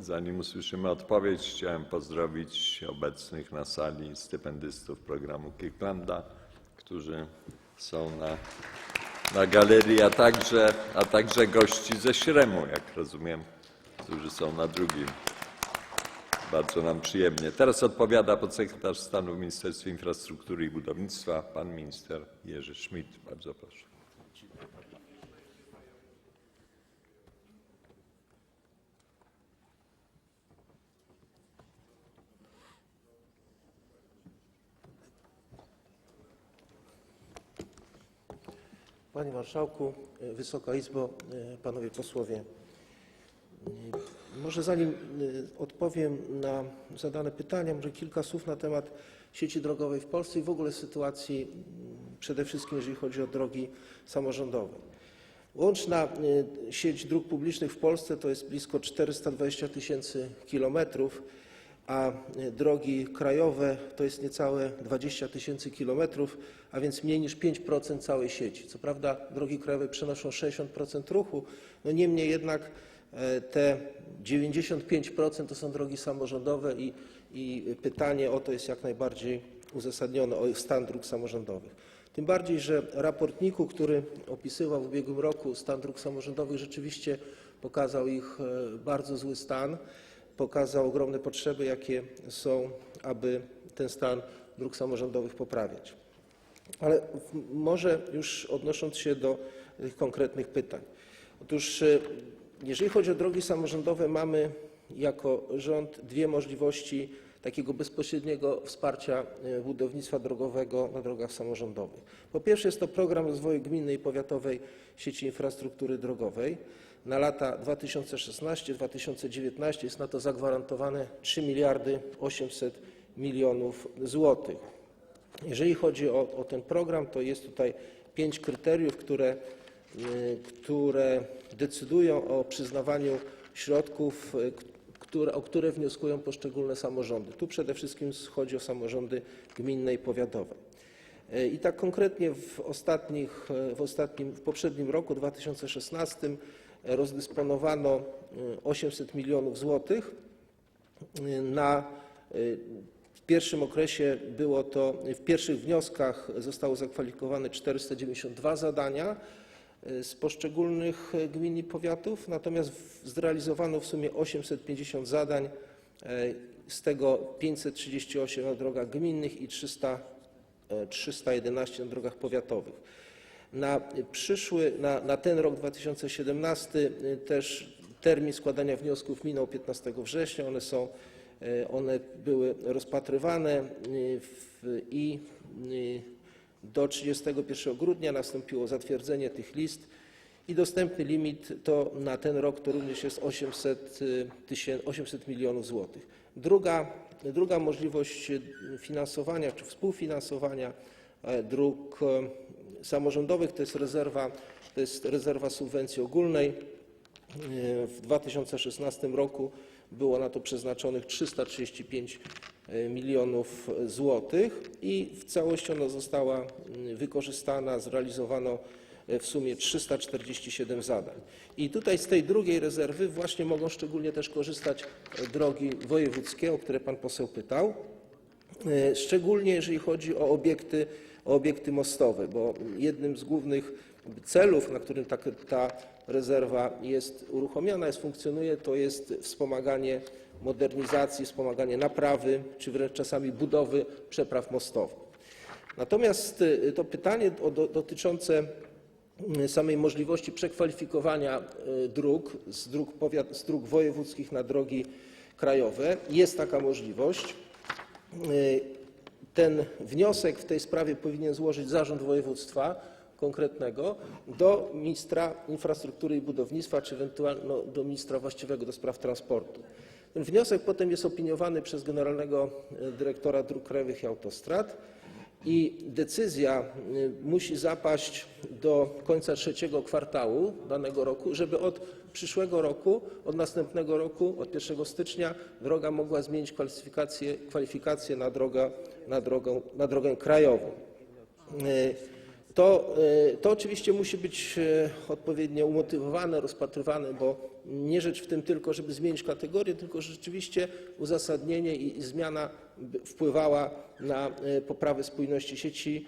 Zanim, usłyszymy odpowiedź, chciałem pozdrowić obecnych na sali stypendystów programu Kirklanda, którzy są na, galerii, a także, a także gości ze Śremu, jak rozumiem, którzy są na drugim. Bardzo nam przyjemnie. Teraz odpowiada podsekretarz stanu w Ministerstwie Infrastruktury i Budownictwa, pan minister Jerzy Schmidt. Bardzo proszę. Panie Marszałku, e, Wysoka Izbo, e, Panowie Posłowie. E, Może zanim odpowiem na zadane pytania, może kilka słów na temat sieci drogowej w Polsce i w ogóle sytuacji m, przede wszystkim jeżeli chodzi o drogi samorządowe. Łączna sieć dróg publicznych w Polsce to jest blisko 420 tysięcy kilometrów, a drogi krajowe to jest niecałe 20 tysięcy kilometrów, a więc mniej niż 5% całej sieci. Co prawda drogi krajowe przenoszą 60% ruchu, no niemniej jednak e, te 95% to są drogi samorządowe i, pytanie o to jest jak najbardziej uzasadnione, o stan dróg samorządowych. Tym bardziej, że raport NIK-u, który opisywał w ubiegłym roku stan dróg samorządowych, rzeczywiście pokazał ich e, bardzo zły stan pokazał ogromne potrzeby, jakie są, aby ten stan dróg samorządowych poprawiać. Ale może już odnosząc się do konkretnych pytań. Otóż e, jeżeli chodzi o drogi samorządowe, mamy jako rząd dwie możliwości takiego bezpośredniego wsparcia e, budownictwa drogowego na drogach samorządowych. Po pierwsze jest to program rozwoju gminnej i powiatowej sieci infrastruktury drogowej. Na lata 2016-2019 jest na to zagwarantowane 3 miliardy 800 milionów złotych. Jeżeli chodzi o, o ten program, to jest tutaj pięć kryteriów, które, y, które decydują o przyznawaniu środków, k- które, o które wnioskują poszczególne samorządy. Tu przede wszystkim chodzi o samorządy gminne i powiatowe. Y, I tak konkretnie w, ostatnich, y, w, ostatnim, w poprzednim roku, 2016, y, rozdysponowano y, 800 milionów złotych na w pierwszym okresie było to, w pierwszych wnioskach zostało zakwalifikowane 492 zadania z poszczególnych y, gmin i powiatów, natomiast zrealizowano w sumie 850 zadań, y, z tego 538 na drogach gminnych i 300, y, 311 na drogach powiatowych. Na przyszły, na, na ten rok 2017 y, też termin składania wniosków minął 15 września. One są, one były rozpatrywane w, i do 31 grudnia nastąpiło zatwierdzenie tych list i dostępny limit na ten rok to również jest 800, y, tysię- 800 milionów złotych. Druga, możliwość finansowania czy współfinansowania e, dróg e, samorządowych to jest rezerwa, to jest rezerwa subwencji ogólnej. E, W 2016 roku było na to przeznaczonych 335 milionów złotych i w całości ona została mm, wykorzystana, zrealizowano w sumie 347 zadań. I tutaj z tej drugiej rezerwy właśnie mogą szczególnie też korzystać e, drogi wojewódzkie, o które pan poseł pytał. E, Szczególnie jeżeli chodzi o obiekty, o obiekty mostowe, bo jednym z głównych celów, na którym ta, ta rezerwa jest uruchomiona, jest, funkcjonuje, to jest wspomaganie modernizacji, wspomaganie naprawy, czy wręcz czasami budowy przepraw mostowych. Natomiast y, to pytanie dotyczące y, samej możliwości przekwalifikowania y, dróg z dróg, powiat, z dróg wojewódzkich na drogi krajowe, jest taka możliwość. Y, Ten wniosek w tej sprawie powinien złożyć zarząd województwa konkretnego do ministra infrastruktury i budownictwa, czy ewentualnie no, do ministra właściwego do spraw transportu. Ten wniosek potem jest opiniowany przez generalnego y, dyrektora dróg krajowych i autostrad i decyzja y, musi zapaść do końca trzeciego kwartału danego roku, żeby od przyszłego roku, od następnego roku, od 1 stycznia droga mogła zmienić kwalifikację, na, drogę, krajową. Y, To, oczywiście musi być e, odpowiednio umotywowane, rozpatrywane, bo nie rzecz w tym tylko, żeby zmienić kategorię, tylko rzeczywiście uzasadnienie i zmiana by wpływała na e, poprawę spójności sieci